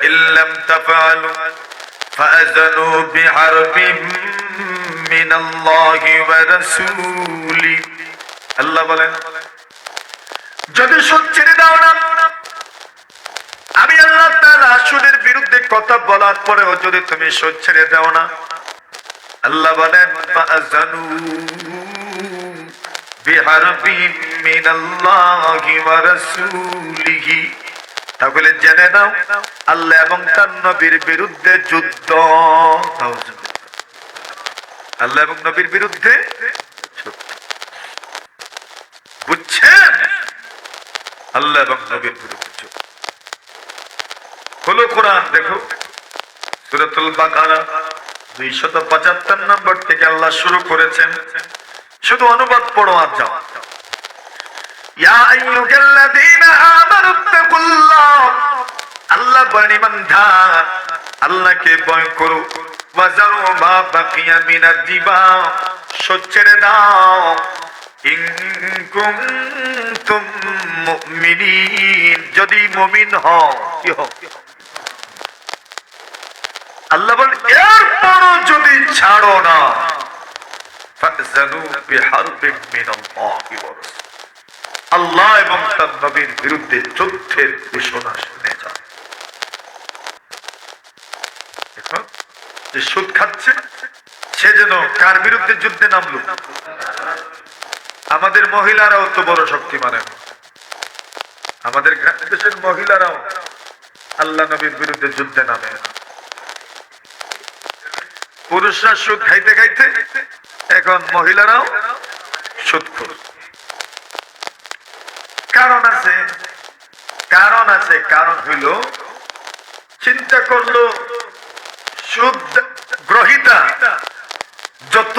فإن لم تفعلوا فأذنوا بحرب من الله ورسوله আল্লাহ বলেন যদি সুদ ছেড়ে দাও না আমি আল্লাহ তাআলা সুদের বিরুদ্ধে কথা বলার পরেও যদি তুমি সুদ ছেড়ে দাও না আল্লাহ বলেন ফাআযানু বিহারবিন মিনাল্লাহি ওয়া রাসূলিহি তাহলে জেনে নাও আল্লাহ এবং তার নবীর বিরুদ্ধে যুদ্ধ। আল্লাহ এবং নবীর বিরুদ্ধে বুঝছেন? আল্লাহ এবং নবীর বিরুদ্ধে। খোলো কোরআন, দেখো। বাকারা পঁচাত্তর নম্বর থেকে আল্লাহ শুরু করেছেন। শুধু অনুবাদ পড়ো আর যাও। ইয়া আইয়ুহাল্লাযীনা আমানু তাকুল্লাহ আল্লাহ বলেন ইমানদার আল্লাহকে ভয় করো। মা বাকিয়া মিনাদ দিবা দাও। যদি মুমিন আল্লাহ বলেন, এরপরও যদি ছাড়ো না আল্লাহ এবং তার নবীর বিরুদ্ধে যুদ্ধের ঘোষণা শুনে যান দেখুন, যে সুদ খাচ্ছে, সে যেন কার বিরুদ্ধে যুদ্ধে নামলো? আমাদের মহিলারাও তো বড় শক্তিমান এখন। আমাদের দেশের মহিলারাও আল্লাহ নবীর বিরুদ্ধে যুদ্ধে নামে। পুরুষরা সুদ খাইতে খাইতে এখন মহিলারাও সুদ কারণ আছে কারণ আছে, কারণ হইল, চিন্তা করল গ্রহিতা, যত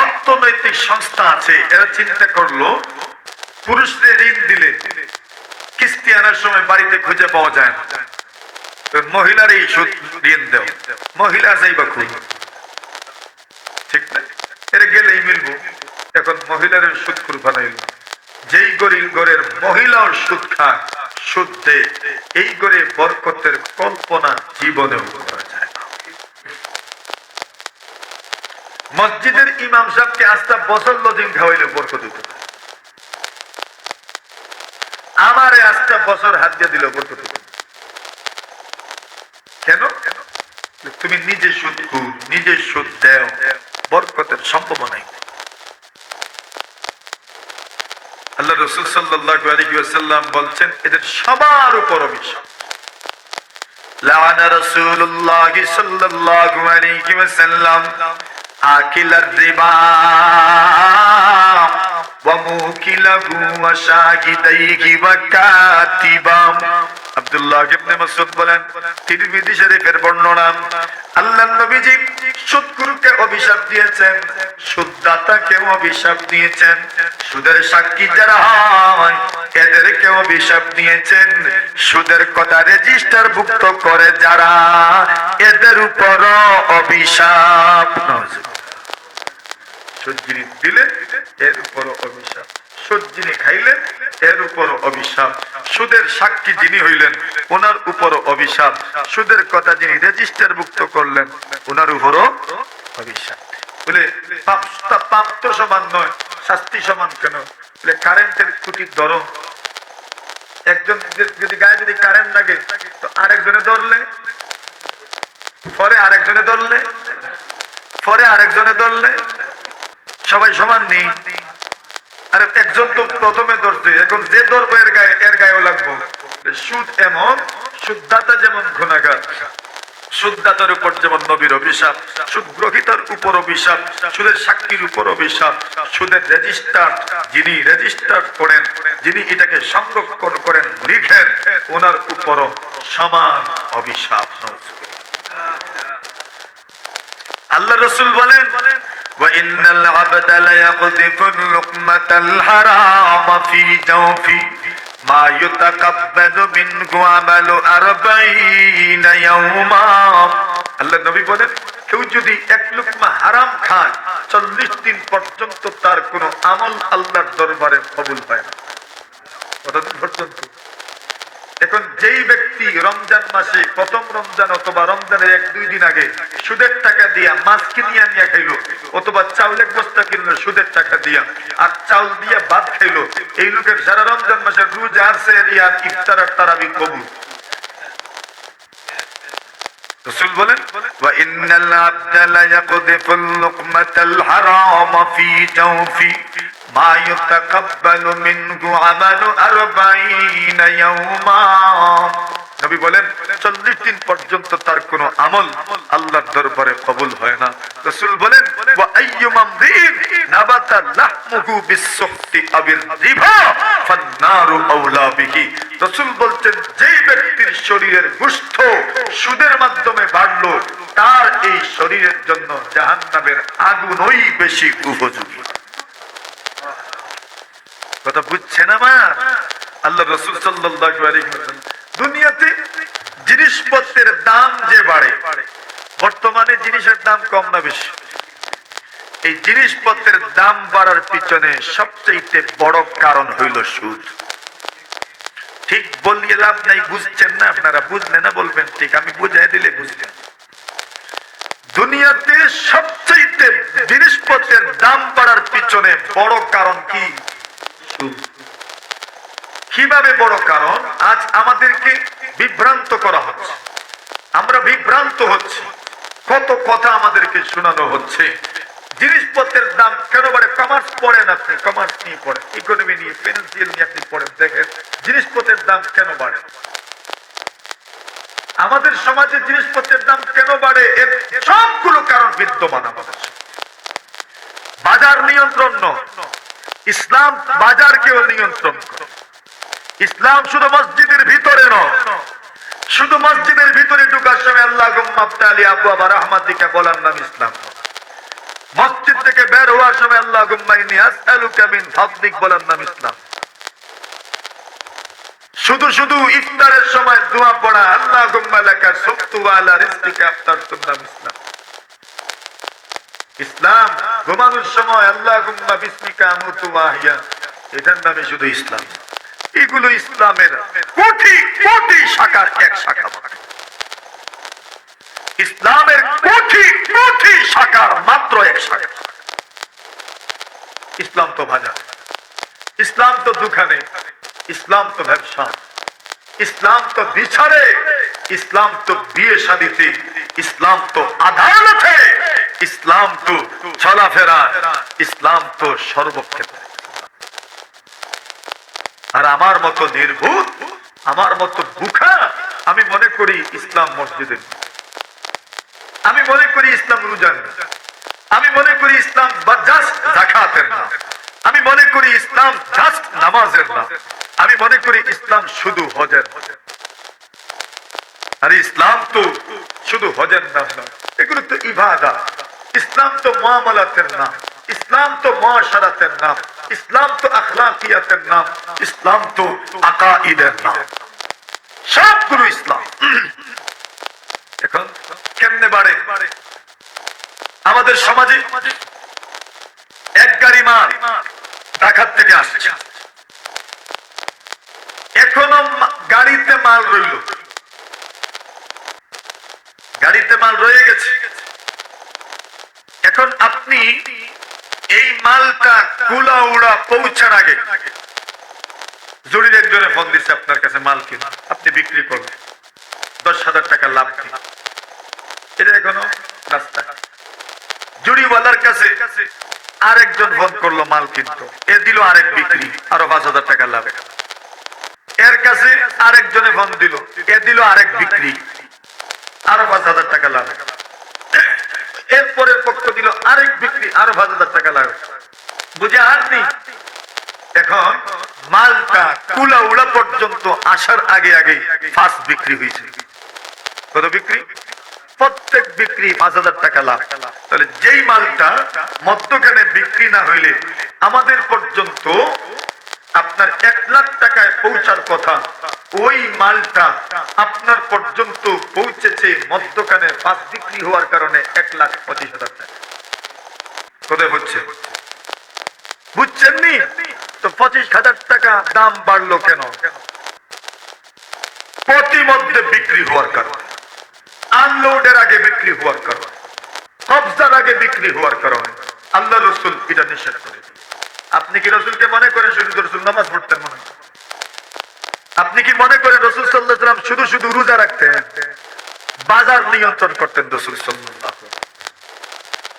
অর্থনৈতিক সংস্থা আছে, এরা চিন্তা করল, পুরুষদের ঋণ দিলে কিস্তি আনার সময় বাড়িতে খুঁজে পাওয়া যায় না। তো মহিলারই সুদ ঋণ মহিলা খুব ঠিক না? এর গেলেই মিলবো। এখন মহিলার সুদ খুর যেই গরিব ঘরের মহিলাও সুদ খায়, সুদ দেয় এই করে বরকতের কল্পনা জীবনেও করা যায় না মসজিদের ইমাম সাহেবকে আস্তা বছর লজিং খাওয়াইলে বরকত না। আমারে আস্তা বছর হাত দিয়ে দিল বরকত না। কেন তুমি নিজে সুদ নিজে সুদ দেও, বরকতের সম্ভাবনাই আল্লাহ রসুল আলাইহি বলছেন, এদের সবার উপর অভিশাপ লাআন রাসূলুল্লাহ সাল্লাল্লাহু আলাইহি আব্দুল্লাহ ইবনে মাসউদ বলেন, তিরমিজি শরীফের বর্ণনা নবীজি অভিশাপ দিয়েছেন অভিশাপ দিয়েছেন, সুদের সাক্ষী যারা হয় এদেরকে অভিশাপ দিয়েছেন, সুদের কথা রেজিস্টার ভুক্ত করে যারা, এদের উপর অভিশাপ। সুদ যিনি দিলেন এর উপর অভিশাপ। সুদ যিনি খাইলেন, এর উপর অভিশাপ। সুদের সাক্ষী যিনি হইলেন ওনার উপর অভিশাপ। সুদের কথা যিনি রেজিস্টার মুক্ত করলেন ওনার উপরও অভিশাপ। আরেকজনে ধরলে। পরে আরেকজনে ধরলে। আরেকজনে ধরলে। সবাই সমান নেই। আরে একজন তো প্রথমে ধরছে এখন যে ধরবো এর গায়ে এর গায়েও লাগবো। সুদ এমন, সুদদাতা যেমন গুণাগার, সুদদাতার উপর যেমন নবীর অভিশাপ সুদ গ্রহিতার উপর অভিশাপ, সুদের সাক্ষীর উপর অভিশাপ, সুদের রেজিস্টার যিনি রেজিস্টার করেন, যিনি এটাকে সংরক্ষণ করেন, লিখেন, ওনার উপরও সমান অভিশাপ। আল্লাহ রসুল বলেন وإن العبد ليقذف اللقمة الحرام في جوفي ما يتقبل منه عمل أربعين يوما আল্লাহ নবী বলেন কেউ যদি এক লুকমা হারাম খায় চল্লিশ দিন পর্যন্ত তার কোনো আমল আল্লাহর দরবারে কবুল হয় না কতদিন পর্যন্ত এখন যেই ব্যক্তি রমজান মাসে প্রথম রমজান অথবা রমজানের এক দুই দিন আগে সুদের টাকা দিয়া মাছ কিনিয়া নিয়ে খাইলো অথবা চাউলের বস্তা কিনলো সুদের টাকা দিয়া আর চাউল দিয়া ভাত খাইলো এই লোকের সারা রমজান মাসের রোজা আছে রিয়ার ইফতার আর তারাবি কবুল রসুল বলেন وَإِنَّ الْعَبْدَ لَيَقْذِفُ اللُّقْمَةَ الْحَرَامَ فِي جَوْفِهِ مَا يُتَقَبَّلُ مِنْهُ عَمَلُ أَرْبَعِينَ يَوْمًا নবী বলেন চল্লিশ দিন পর্যন্ত তার কোনো আমল আল্লাহর দরবারে কবুল হয় না রসুল বলেন وَأَيُّ مَمْرِئٍ نَبَتَ لَحْمُهُ بِالسُّحْتِ أَوِ الرِّبَا فَالنَّارُ أَوْلَى بِهِ রসুল বলছেন যেই ব্যক্তির শরীরের গুষ্ঠ সুদের মাধ্যমে বাড়লো তার এই শরীরের জন্য জাহান্নামের আগুনই বেশি উপযোগী কথা বুঝছেন আমার আল্লাহ রসুল ওয়াসাল্লাম, দুনিয়াতে জিনিসপত্রের দাম যে বাড়ে, বর্তমানে জিনিসের দাম কম না বেশি। এই জিনিসপত্রের দাম বাড়ার পিছনে সবচেয়ে বড় কারণ হইল সুদ। ঠিক বলিয়ে লাভ নাই, বুঝছেন না আপনারা? বুঝলে না বলবেন? ঠিক, আমি বুঝাই দিলে বুঝলেন দুনিয়াতে সবচেয়ে জিনিসপত্রের দাম বাড়ার পিছনে বড় কারণ কি? কীভাবে বড় কারণ? আজ আমাদেরকে বিভ্রান্ত করা হচ্ছে। আমরা বিভ্রান্ত হচ্ছি। কত কথা আমাদেরকে শোনানো হচ্ছে। জিনিসপত্রের দাম কেন বাড়ে? কমার্স পড়েন আপনি? কমার্স নিয়ে পড়েন। ইকোনমি নিয়ে ফিনান্সিয়াল নিয়ে আপনি পড়েন। দেখেন, জিনিসপত্রের দাম কেন বাড়ে? আমাদের সমাজে জিনিসপত্রের দাম কেন বাড়ে? এর সবগুলো কারণ বিদ্যমান আমাদের বাজার নিয়ন্ত্রণ নয়। ইসলাম বাজারকেও নিয়ন্ত্রণ ইসলাম শুধু মসজিদের ভিতরে নয়, শুধু মসজিদের ভিতরে ঢুকার সময় আল্লাহ গুম্মাবতালি আবু আবার রহমাতিকা বলার নাম ইসলাম। মসজিদ থেকে বের হওয়ার সময় আল্লাহ গুম্মাইনি আসআলুকা বলার নাম ইসলাম। শুধু শুধু ইফতারের সময় দোয়া পড়া আল্লাহ গুম্মালাকা সুক্তু আলা রিজকিকা আফতারতুম নাম ইসলাম। ইসলাম ঘুমানোর সময় আল্লাহ বিস্মিকা এটার নামে শুধু ইসলাম। এগুলো ইসলামের কোটি কোটি শাখার এক শাখা ইসলামের কোটি কোটি শাখার মাত্র এক শাখা। ইসলাম তো বাজার। ইসলাম তো দোকানে ইসলাম তো ব্যবসা। ইসলাম তো বিচারে। ইসলাম তো বিয়ে শাদিতে ইসলাম তো আদালতে। ইসলাম তো চলাফেরা, ইসলাম তো সর্বক্ষেত্রে। আর আমার মতো নির্ভুত আমার মতো বুখা আমি মনে করি ইসলাম মসজিদের আমি মনে করি ইসলাম রুজান আমি মনে করি ইসলাম জাকাতের না আমি মনে করি ইসলাম জাস্ট নামাজের না আমি মনে করি ইসলাম শুধু হজের আর ইসলাম তো শুধু হজের নাম না এগুলো তো ইবাদা ইসলাম তো মামলাতের নাম, ইসলাম তো মহাসারাতের নাম, ইসলাম তো আখলাকিয়াতের নাম, ইসলাম তো আকাইদের নাম। সবগুলো ইসলাম। এখন কেমনে বাড়ে? আমাদের সমাজে এক গাড়ি মাল ঢাকার থেকে আসছে। এখনও গাড়িতে মাল রইল। গাড়িতে মাল রয়ে গেছে। এখন আপনি এই মালটা কুলা উড়া পৌঁছার আগে একজনে ফোন দিচ্ছে আপনার কাছে মাল কিনা। আপনি বিক্রি করবেন। দশ হাজার টাকা লাভ কিনা এটা এখনও রাস্তা। জুড়িওয়ালার কাছে আরেকজন ফোন করল মাল কিনতো। এ দিল আরেক বিক্রি, আরও পাঁচ হাজার টাকা লাভ। এর কাছে আরেকজনে ফোন দিল, এ দিল আরেক বিক্রি, আরও পাঁচ হাজার টাকা লাভ। আরেক বিক্রি আরও পাঁচ হাজার টাকা লাভ বুঝে আসনি? এখন মালটা কুলা উড়া পর্যন্ত আসার আগে আগে ফার্স্ট বিক্রি হয়েছে। কত বিক্রি? প্রত্যেক বিক্রি পাঁচ হাজার টাকা লাভ। তাহলে যেই মালটা মধ্যখানে বিক্রি না হইলে আমাদের পর্যন্ত আপনার এক লাখ টাকায় পৌঁছার কথা, ওই মালটা আপনার পর্যন্ত পৌঁছেছে মধ্যখানে পাঁচ বিক্রি হওয়ার কারণে এক লাখ পঁচিশ হাজার টাকা। কোথায় হচ্ছে? বুঝছেননি? তো পঁচিশ হাজার টাকা দাম বাড়লো কেন? মধ্যে বিক্রি হওয়ার কারণ। আনলোডের আগে বিক্রি হওয়ার কারণ। কবজার আগে বিক্রি হওয়ার কারণে। আল্লাহ রসুল এটা নিষেধ করে আপনি কি রসুলকে মনে করেন শুধু রসুল নামাজ পড়তেন মনে? আপনি কি মনে করেন রসুল সাল্লাহ সাল্লাম শুধু শুধু রোজা রাখতেন? বাজার নিয়ন্ত্রণ করতেন রসুল সাল্লাহ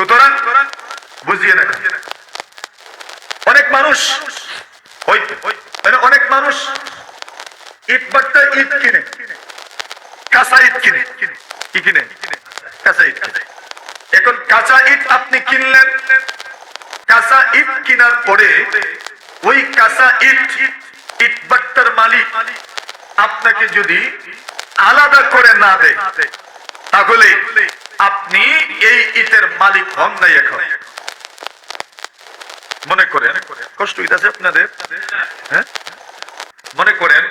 সুতরাং বুঝিয়ে না অনেক মানুষ মানে অনেক মানুষ ইট বাট্টা ইট কিনে, কাঁচা ইট কিনে। কি কিনে? কাঁচা ইট এখন কাঁচা ইট আপনি কিনলেন, কাঁচা ইট কিনার পরে ওই কাঁচা ইট ইট বাট্টার মালিক আপনাকে যদি আলাদা করে না দেয়, তাহলে আপনি এই ইটের মালিক হন নাই এখন। মনে করেন, কষ্ট হইতেছে আপনাদের? হ্যাঁ? মনে করেন,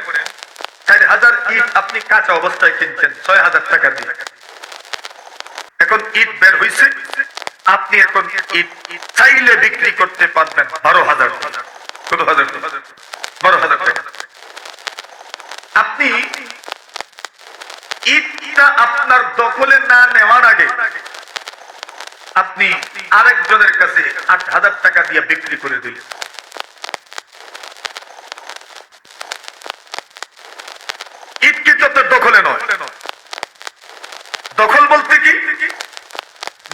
চার হাজার ইট আপনি কাঁচা অবস্থায় কিনছেন, ছয় হাজার টাকা দিয়ে। এখন ইট বের হইছে, আপনি এখন ইট চাইলে বিক্রি করতে পারবেন বারো হাজার। কত হাজার বারো হাজার টাকা। আপনি ইটটা আপনার দখলে না নেওয়ার আগে আপনি আরেকজনের কাছে আট হাজার টাকা দিয়ে বিক্রি করে দিলেন। দখলে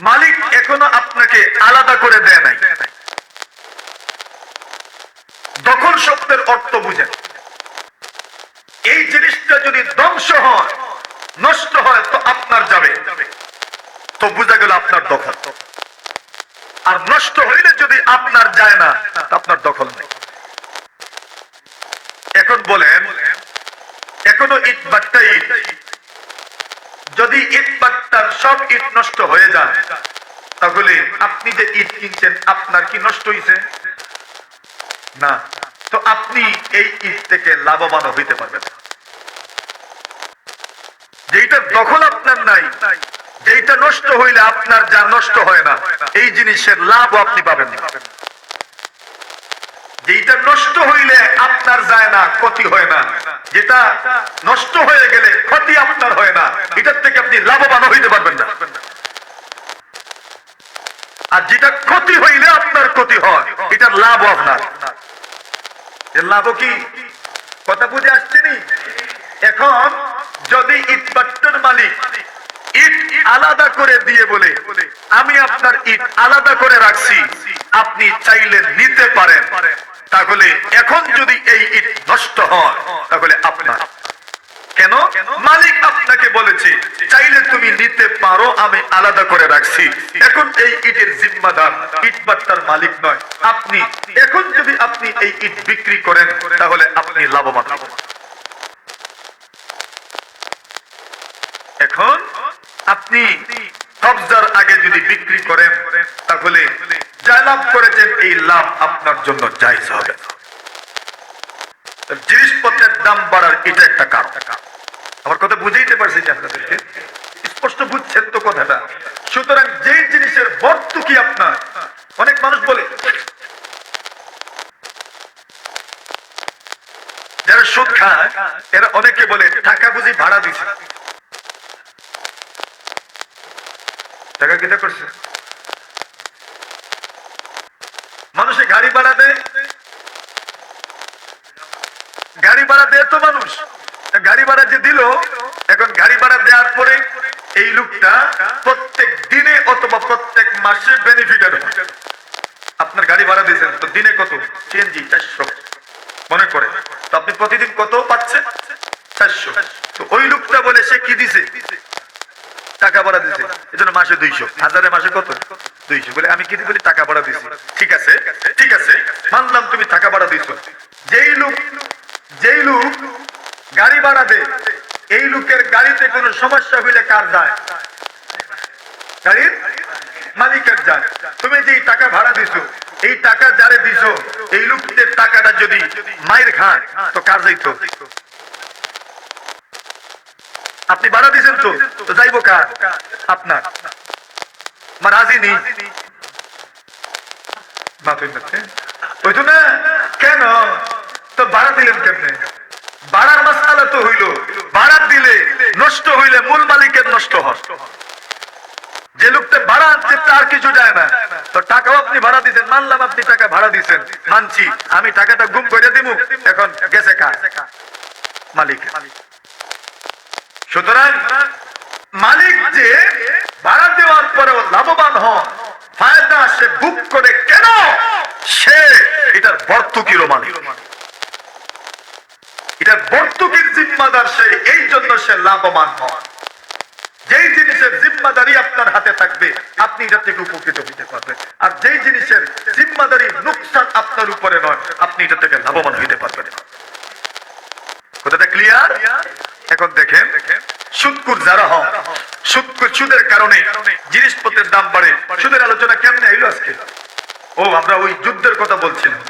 মালিক এখনও আপনাকে আলাদা করে দেয় নাই। দখল শব্দের অর্থ বুঝেন। এই জিনিসটা যদি ধ্বংস হয়, নষ্ট হয়, তো আপনার যাবে। তো বোঝা গেল আপনার দখল। আর নষ্ট হইলে যদি আপনার যায় না আপনার দখল নেই। এখন বলেন, এখনও ইট বাট্টা ইট। যদি ইট বাট্টার সব ইট নষ্ট হয়ে যায়, তাহলে আপনি যে ইট কিনছেন, আপনার কি নষ্ট হয়েছে না। তো আপনি এই ইট থেকে লাভবান হইতে পারবেন না। যেইটা দখল আপনার নাই, যেইটা নষ্ট হইলে আপনার যা নষ্ট হয় না এই জিনিসের লাভ আপনি পাবেন না। যেইটা নষ্ট হইলে আপনার যায় না, ক্ষতি হয় না। যেটা নষ্ট হয়ে গেলে ক্ষতি আপনার হয় না। এটার থেকে আপনি লাভবান হইতে পারবেন না। আর যেটা ক্ষতি হইলে আপনার ক্ষতি হয়, এটার লাভ আপনার। এর লাভ কি? কথা বুঝে আসছে নি এখন যদি ইট মালিক ইট আলাদা করে দিয়ে বলে, আমি আপনার ইট আলাদা করে রাখছি, আপনি চাইলে নিতে পারেন। তাহলে এখন যদি এই ইট নষ্ট হয়, তাহলে আপনার। কেন? মালিক আপনাকে বলেছে, চাইলে তুমি নিতে পারো, আমি আলাদা করে রাখছি। এখন এই ইটের জিম্মাদার ইট মালিক নয়। আপনি, এখন যদি আপনি এই ইট বিক্রি করেন, তাহলে আপনি লাভবান। এখন আপনি কবজার আগে যদি বিক্রি করেন, তাহলে যা লাভ করেছেন, এই লাভ আপনার জন্য জায়জ হবে। জিনিসপত্রের দাম বাড়ার এটা একটা কারণ। আমার কথা বুঝাইতে পারছি আপনাদেরকে। স্পষ্ট বুঝছেন তো কথাটা সুতরাং যে জিনিসের বর্ত কি আপনার অনেক মানুষ বলে যারা সুদ খায় এরা অনেকে বলে টাকা বুঝি ভাড়া দিছে টাকা কেটে করছে। মানুষে গাড়ি ভাড়া দেয় গাড়ি ভাড়া দেয় তো মানুষ গাড়ি ভাড়া যে দিল, এখন গাড়ি ভাড়া দেওয়ার পরে এই লোকটা প্রত্যেক দিনে অথবা প্রত্যেক মাসে বেনিফিটেড আপনার গাড়ি ভাড়া দিয়েছেন, তো দিনে কত? সিএনজি চারশো। মনে করে। তো আপনি প্রতিদিন কত পাচ্ছেন? চারশো। তো ওই লোকটা বলে, সে কি দিছে? টাকা ভাড়া দিছে। এজন্য মাসে দুইশো। হাজারে মাসে কত? দুইশো। বলে, আমি কি বলি টাকা ভাড়া দিছি। ঠিক আছে? ঠিক আছে? মানলাম তুমি টাকা ভাড়া দিছো। যেই লোক যেই লোক গাড়ি ভাড়া দে এই লোকের গাড়িতে কোনো সমস্যা হইলে কার যায়? গাড়ির মালিকের যায়। তুমি যে টাকা ভাড়া দিছো, এই টাকা যারে দিছো, এই লোকদের টাকাটা যদি মায়ের খায় তো কার যাইতো? আপনি ভাড়া দিয়েছেন তো যাইবো কার? আপনার। মা রাজি নেই। ওই তো না। কেন? তো দিলেন কেমনে? মাসালা তো হইল। দিলে নষ্ট হইলে মূল মালিকের নষ্ট হয় যে লোকটা ভাড়া আনছে তার কিছু যায় না। তো টাকাও আপনি ভাড়া দিচ্ছেন মানলাম আপনি টাকা ভাড়া দিচ্ছেন মানছি। আমি টাকাটা গুম করে দিব এখন গেছে কার? মালিক সুতরাং মালিক যে ভাড়া দেওয়ার পরেও লাভবান হন, ফায়দা সে বুক করে কেন? সে এটার বর্তকিরও মালিক। এটার বর্তকির জিম্মাদার সে, এই জন্য সে লাভবান হন। যেই জিনিসের জিম্মাদারি আপনার হাতে থাকবে, আপনি এটা থেকে উপকৃত হইতে পারবেন। আর যেই জিনিসের জিম্মাদারি নুকসান আপনার উপরে নয়, আপনি এটা থেকে লাভবান হইতে পারবেন। কথাটা ক্লিয়ার এখন দেখেন, সুদকুর যারা হন, সুদকুর সুদের কারণে জিনিসপত্রের দাম বাড়ে। সুদের আলোচনা কেমনে আইলো আজকে? ও, আমরা ওই যুদ্ধের কথা বলছিলাম।